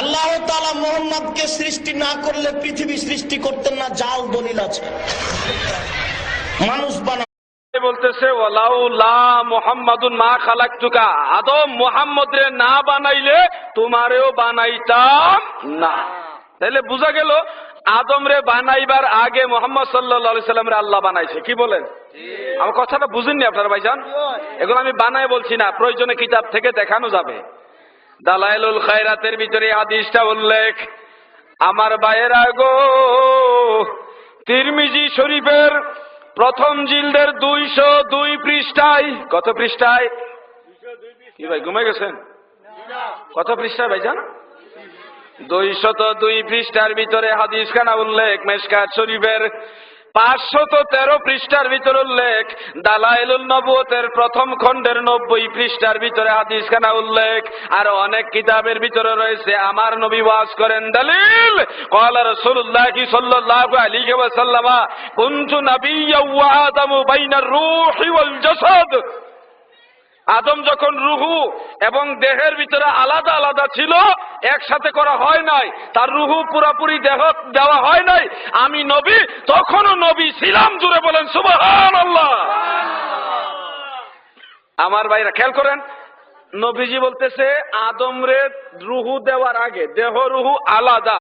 আল্লাহ তালা মোহাম্মদকে সৃষ্টি না করলে পৃথিবী সৃষ্টি করতেন না, জাল দলিল আছে। মানুষ বানা বলতেছে মা খালাকতুকা। আদম মুহাম্মদ রে না বানাইলে তোমারেও বানাইতাম না। তাহলে বুঝা গেল আদম রে বানাইবার আগে মোহাম্মদ সাল্লাহ সাল্লাম রে আল্লাহ বানাইছে। কি বলেন? আমার কথাটা বুঝেননি আপনারা ভাইজান? এগুলো আমি বানাই বলছি না, প্রয়োজনে কিতাব থেকে দেখানো যাবে। দালাইলুল খায়রাতের ভিতরে এই হাদিসটা উল্লেখ। আমার ভাইয়েরা গো, তিরমিজি শরীফের প্রথম জিলদের দুইশো দুই পৃষ্ঠায়, কত পৃষ্ঠায়? কি ভাই ঘুমে গেছেন? কত পৃষ্ঠায় ভাইজান দুইশত দুই পৃষ্ঠার ভিতরে হাদিস খানা উল্লেখ, মেশকাত শরীফের পাঁচশত তেরো পৃষ্ঠার ভিতর উল্লেখ। দালাইলুল নবুয়তের প্রথম খণ্ডের নব্বই পৃষ্ঠার ভিতরে হাদিসখানা উল্লেখ। আর অনেক কিতাবের ভিতরে রয়েছে। আমার নবী ওয়াজ করেন, দলিল! কলা রসুল্লাহ কি সাল্লাল্লাহু আলাইহি ওয়াসাল্লাম, কুনতু নাবিয়্যা ওয়া আদামু বাইনার রূহি ওয়াল জসদ। আদম যখন রুহু এবং দেহের ভিতরে আলাদা আলাদা ছিল একসাথে করা হয় নাই। তার রুহু পুরাপুরি দেহ দেওয়া হয় নাই। আমি নবী, তখনও নবী ছিলাম, জুড়ে বলেন সুবাহ আমার ভাইরা, খেয়াল করেন, নবীজি বলতেছে, আদমরে রুহু দেওয়ার আগে, দেহ রুহু আলাদা।